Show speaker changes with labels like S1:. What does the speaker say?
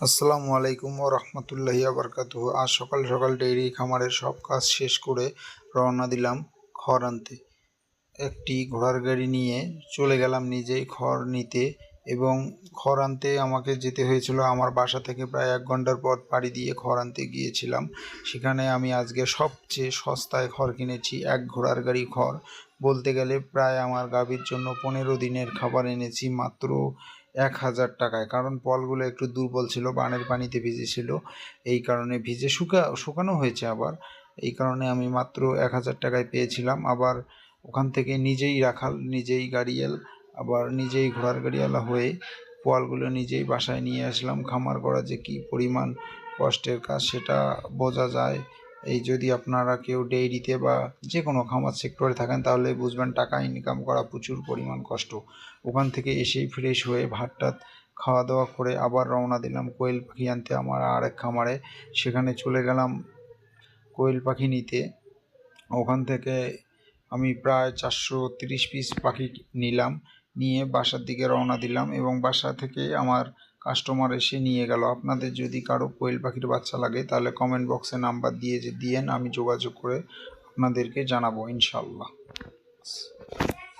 S1: আসসালামু আলাইকুম ও রহমতুল্লাহি আবরকাত আজ সকাল সকাল ডেইরি খামারের সব কাজ শেষ করে রওনা দিলাম খড় আনতে। একটি ঘোড়ার গাড়ি নিয়ে চলে গেলাম নিজেই খড় নিতে। এবং খড় আনতে আমাকে যেতে হয়েছিল। আমার বাসা থেকে প্রায় এক ঘণ্টার পর পাড়ি দিয়ে খড় আনতে গিয়েছিলাম। সেখানে আমি আজকে সবচেয়ে সস্তায় খড় কিনেছি, এক ঘোড়ার গাড়ি খড়। বলতে গেলে প্রায় আমার গাভীর জন্য পনেরো দিনের খাবার এনেছি মাত্র এক হাজার টাকায়। কারণ পলগুলো একটু দুর্বল ছিল, বানের পানিতে ভিজেছিল এই কারণে ভিজে শুকা, শুকানো হয়েছে আবার। এই কারণে আমি মাত্র এক হাজার টাকায় পেয়েছিলাম। আবার ওখান থেকে নিজেই রাখাল, নিজেই গাড়িয়াল আবার নিজেই ঘোড়ার গাড়িওয়ালা হয়ে পোয়ালগুলো নিজেই বাসায় নিয়ে আসলাম। খামার করা যে কী পরিমাণ কষ্টের কাজ সেটা বোঝা যায়। এই যদি আপনারা কেউ ডেইরিতে বা যে কোনো খামার সেক্টরে থাকেন তাহলে বুঝবেন টাকা ইনকাম করা প্রচুর পরিমাণ কষ্ট। ওখান থেকে এসেই ফ্রেশ হয়ে ভাত টাত খাওয়া দাওয়া করে আবার রওনা দিলাম কোয়েল পাখি আনতে আমার আরেক খামারে। সেখানে চলে গেলাম কোয়েল পাখি নিতে। ওখান থেকে আমি প্রায় চারশো তিরিশ পিস পাখি নিলাম। নিয়ে বাসার দিকে রওনা দিলাম এবং বাসা থেকে আমার কাস্টমার এসে নিয়ে গেল। আপনাদের যদি কারও কোয়েল পাখির বাচ্চা লাগে, তাহলে কমেন্ট বক্সে নাম্বার দিয়ে যে দিয়েন, আমি যোগাযোগ করে আপনাদেরকে জানাব ইনশাল্লাহ